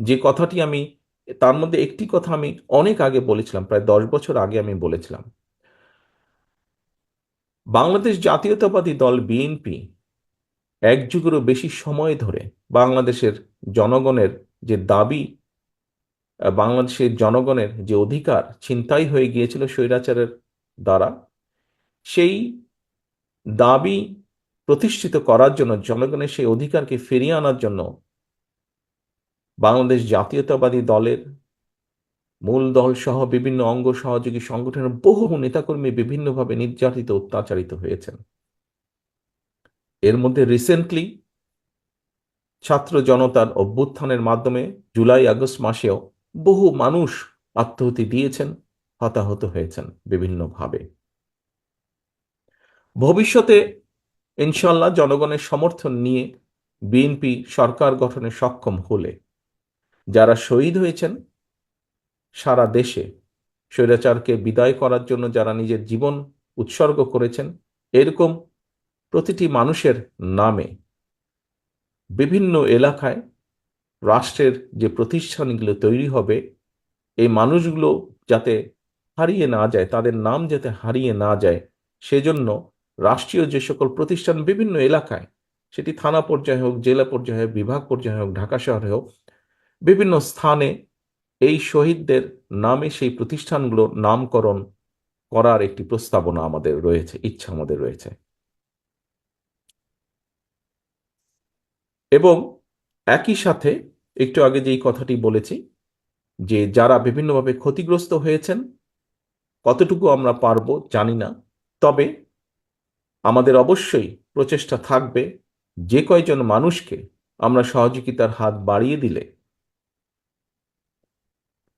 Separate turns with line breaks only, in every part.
যে কথাটি আমি, তার মধ্যে একটি কথা আমি অনেক আগে বলেছিলাম, প্রায় দশ বছর আগে আমি বলেছিলাম। বাংলাদেশ জাতীয়তাবাদী দল বিএনপি এক যুগেরও বেশি সময় ধরে বাংলাদেশের জনগণের যে দাবি বাংলাদেশের জনগণের যে অধিকার ছিনতাই হয়ে গিয়েছিল স্বৈরাচারের দ্বারা, সেই দাবি প্রতিষ্ঠিত করার জন্য জনগণের সেই অধিকারকে ফিরিয়ে আনার জন্য বাংলাদেশ জাতীয়তাবাদী দলের মূল দল সহ বিভিন্ন অঙ্গ সহযোগী সংগঠনের বহু নেতাকর্মী বিভিন্নভাবে নির্যাতিত, অত্যাচারিত হয়েছেন। এর মধ্যে রিসেন্টলি ছাত্র জনতার অভ্যুত্থানের মাধ্যমে জুলাই আগস্ট মাসেও বহু মানুষ আত্মহতি দিয়েছেন, হতাহত হয়েছেন বিভিন্নভাবে। ভবিষ্যতে ইনশাল্লাহ জনগণের সমর্থন নিয়ে বিএনপি সরকার গঠনে সক্ষম হলে যারা শহীদ হয়েছেন সারা দেশে স্বৈরাচারকে বিদায় করার জন্য যারা নিজের জীবন উৎসর্গ করেছেন, এরকম প্রতিটি মানুষের নামে বিভিন্ন এলাকায় রাষ্ট্রের যে প্রতিষ্ঠানগুলো তৈরি হবে, এই মানুষগুলো যাতে হারিয়ে না যায়, তাদের নাম যাতে হারিয়ে না যায়, সেজন্য রাষ্ট্রীয় যে সকল প্রতিষ্ঠান বিভিন্ন এলাকায়, সেটি থানা পর্যায়ে হোক, জেলা পর্যায়ে হোক, বিভাগ পর্যায়ে হোক, ঢাকা শহরে হোক বিভিন্ন স্থানে এই শহীদদের নামে সেই প্রতিষ্ঠানগুলো নামকরণ করার একটি প্রস্তাবনা আমাদের রয়েছে, ইচ্ছা আমাদের রয়েছে। এবং একই সাথে একটু আগে যেই কথাটি বলেছি, যে যারা বিভিন্নভাবে ক্ষতিগ্রস্ত হয়েছেন, কতটুকু আমরা পারব জানি না, তবে আমাদের অবশ্যই প্রচেষ্টা থাকবে যে কয়জন মানুষকে আমরা সহযোগিতার হাত বাড়িয়ে দিলে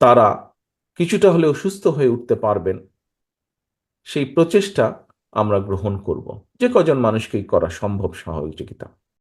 তারা কিছুটা হলেও সুস্থ হয়ে উঠতে পারবেন। সেই প্রচেষ্টা আমরা গ্রহণ করব। যে কজন মানুষকেই করা সম্ভব সহযোগিতা।